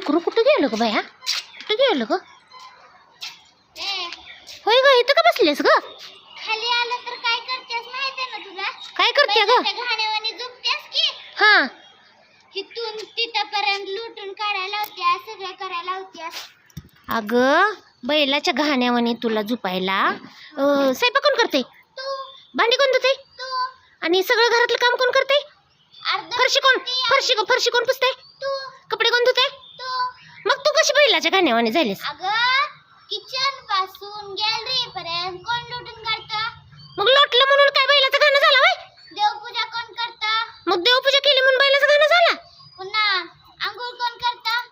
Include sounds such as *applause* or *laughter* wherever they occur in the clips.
लेकरू कुठं गेलं ग बाया? कुठं गेलं ग? होय ग इथं का बसलेस ग? खाली आलं तर काय करतेस माहिती ना तुला? काय करते ग? बैलाच्या घाण्यावानी झोपतेस की? हा. इथून तिथपर्यंत लुटून काढायला होत्यास सगळं करायला होत्यास अगं बैलाच्या घाण्यावानी तुला झुपायला अं, स्वयंपाक कोण करते तू. भांडी कोण धुते तू. आणि सगळं घरातलं काम कोण करते अर्ध फरशी कोण? फरशी फरशी कोण पुसते तू कपडे कोण धुते तू मग तू कशी बैलाच्या घाण्यावानी झालीस. अगं किचनपासून गॅलरी पर्यंत कोण लुटून काढतं मग लोटलं म्हणून काय बैलाचं गाणं झालं वय देवपूजा कोण करतं? मग देवपूजा केली म्हणून बैलाचं गाणं झाला? पुन्हा आंघोळ कोण करतं?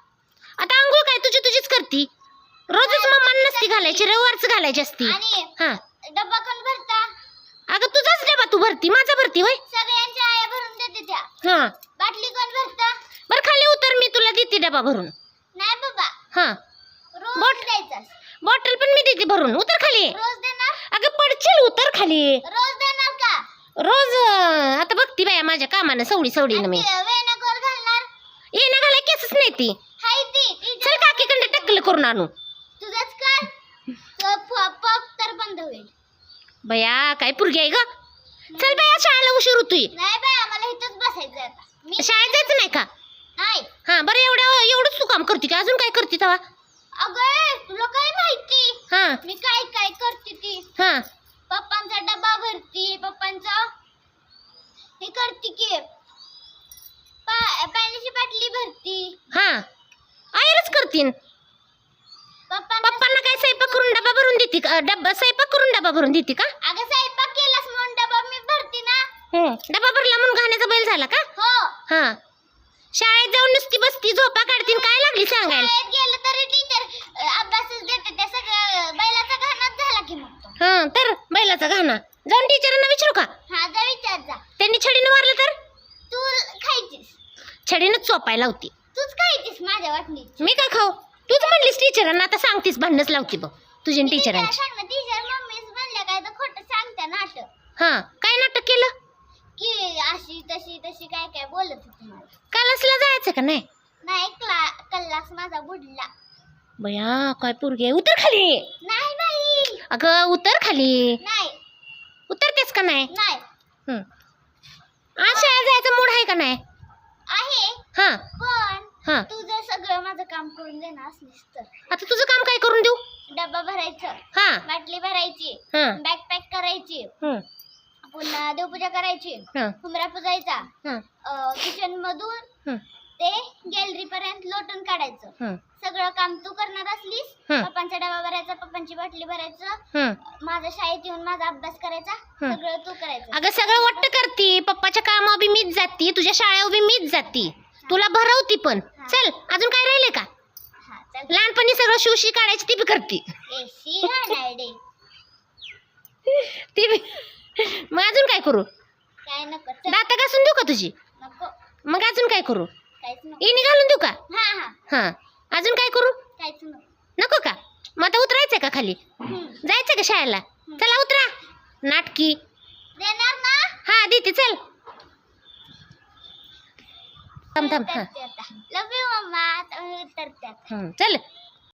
आता आंघोळ काय तुझी तुझीच करती. रोजच मम्मा नसती घालायची रविवारच घालायची असती. आणि हा. डब्बा कोण भरता? अगं तुझाच डबा तू भरती माझा भरती वय सगळ्यांच्या आया भरून देते त्या. हा. बाटली कोण भरता? बरं खाली उतर मी तुला देते डबा भरून. हा. रोज बॉट- द्यायचं. बॉटल पण मी देते भरून. उतर खाली. रोज देणार? अगं पडशील उतर खाली. रोज देणार का? रोज अं, आता बघती बाया माझ्या कामानं. सवडी सवडीनं मी. कोण घालणार. ये ना घालाय केसच नाही ती. हाय ती. चल काकीकडे टक्कल करून आणू. तुझंच कर. तो पप तर बंद होईल. बया काय पुरगी आहे ग? चल बाया शाळेला उशीर होतोय. नाही बाय आम्हाला इथंच बसायचं आता. मी शाळेत जायचं नाही का? हा बरं एवढं एवढंच तू काम करते का? अजून काय करते तेव्हा अगं तुला काय माहिती? हा. मी काय काय करते ती? हा. पप्पांचा डबा भरती पप्पांचा. हे करते की पा- पाण्याची बाटली भरती. हा. आयरच करतीन पप्पा पप्पांना काय स्वयंपाक करून डबा भरून देते का? डबा स्वयंपाक करून डबा भरून देते का? अगं स्वयंपाक केलास म्हणून डबा मी भरती ना. डबा भरला म्हणून घाण्याचा बैल झाला का? हो. हा. शाळेत जाऊन नुसती बसती झोपा काढतीन काय लागली सांगायला? शाळेत गेलं तरी टीचर अभ्यासच देते त्या सगळं बैलाचा घाणाच झाला की मग तो. हा तर बैलाचा घाणा. जाऊन टीचरांना विचारू का? हा जा विचार जा. त्यांनी छडीनं मारलं तर? तू खायचीस. छडीनं चोपायला होती तूच खायचीस माझ्या वाटणीची मी काय खाऊ? तूच म्हणलीस टीचरांना आता सांगतीस भांडणच लावती बघ. तुझी आणि टीचरांची सांग ना टीचर मम्मीच म्हणल्या काय तर खोटं सांगत्या नाटक. हा काय नाटक केलं? की अशी तशी तशी काय काय बोलत होती मला. कालसला जायचं का नाही? नाही क्ला कल्लास माझा बुडला. बया काय पोरगी आहे? उतर खाली. नाही बाई. अगं उतर खाली. नाही. उतरतेस का नाही? नाही. हं. आज शाळेत जायचं मूड आहे का नाही? आहे. हा. पण हा. तू जर सगळं माझं काम करून देणार असलीस तर. आता तुझं काम काय करून देऊ? डब्बा भरायचं. हा. बाटली भरायची. हा. बॅग पॅक करायची. हं, पुन्हा देवपूजा करायची. हं, हुमरा पुजायचा. हं, किचन मधून हं, ते गॅलरी पर्यंत लोटून काढायचं. हं, सगळं काम तू करणार असलीस हं. पप्पांचा डबा भरायचा पप्पांची बाटली भरायचं हं. माझ्या शाळेत येऊन माझा अभ्यास करायचा हं. सगळं तू करायचं. अगं सगळं वाटत करती. पप्पाच्या कामावर बी मीच जाती. तुझ्या शाळेवर बी मीच जाती. तुला भरवती पण. चल अजून काय राहिले का? हा चल. लहानपणी सगळं शिवशी काढायची ती बी करती. एसी घालायडे ती बी *laughs* मग अजून काय करू? काय नको चल. दाता घासून देऊ का तुझी? नको. मग अजून काय करू? काहीच नको. इनी घालून देऊ का? हा हा. हा. अजून काय करू? काहीच नको. नको का? मग आता उतरायचंय का खाली? हम्म. जायचं का शाळेला? चला उतरा. नाटकी. देणार ना? हा देते चल. थांब थांब हा. लव यू मम्मा आता मी उतरते आता. हं, चल.